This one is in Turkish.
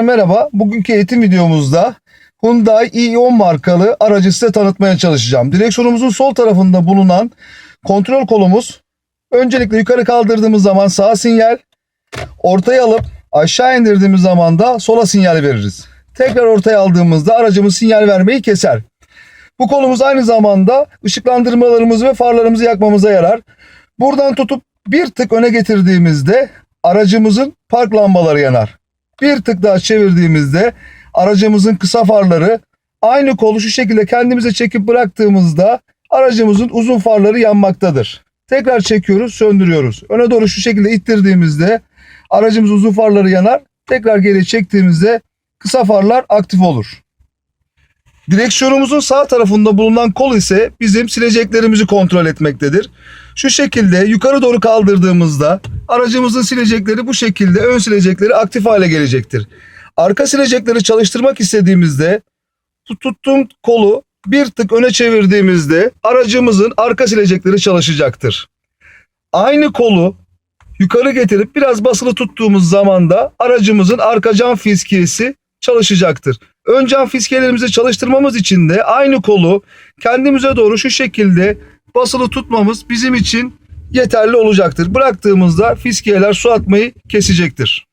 Merhaba, bugünkü eğitim videomuzda Hyundai i10 markalı aracı size tanıtmaya çalışacağım. Direksiyonumuzun sol tarafında bulunan kontrol kolumuz öncelikle yukarı kaldırdığımız zaman sağ sinyal, ortaya alıp aşağı indirdiğimiz zaman da sola sinyal veririz. Tekrar ortaya aldığımızda aracımız sinyal vermeyi keser. Bu kolumuz aynı zamanda ışıklandırmalarımızı ve farlarımızı yakmamıza yarar. Buradan tutup bir tık öne getirdiğimizde aracımızın park lambaları yanar. Bir tık daha çevirdiğimizde aracımızın kısa farları aynı kolu şu şekilde kendimize çekip bıraktığımızda aracımızın uzun farları yanmaktadır. Tekrar çekiyoruz, söndürüyoruz. Öne doğru şu şekilde ittirdiğimizde aracımız uzun farları yanar. Tekrar geri çektiğimizde kısa farlar aktif olur. Direksiyonumuzun sağ tarafında bulunan kol ise bizim sileceklerimizi kontrol etmektedir. Şu şekilde yukarı doğru kaldırdığımızda aracımızın silecekleri bu şekilde ön silecekleri aktif hale gelecektir. Arka silecekleri çalıştırmak istediğimizde tuttuğum kolu bir tık öne çevirdiğimizde aracımızın arka silecekleri çalışacaktır. Aynı kolu yukarı getirip biraz basılı tuttuğumuz zaman da aracımızın arka cam fiskiyesi çalışacaktır. Ön cam fiskelerimizi çalıştırmamız için de aynı kolu kendimize doğru şu şekilde basılı tutmamız bizim için yeterli olacaktır. Bıraktığımızda fiskiyeler su atmayı kesecektir.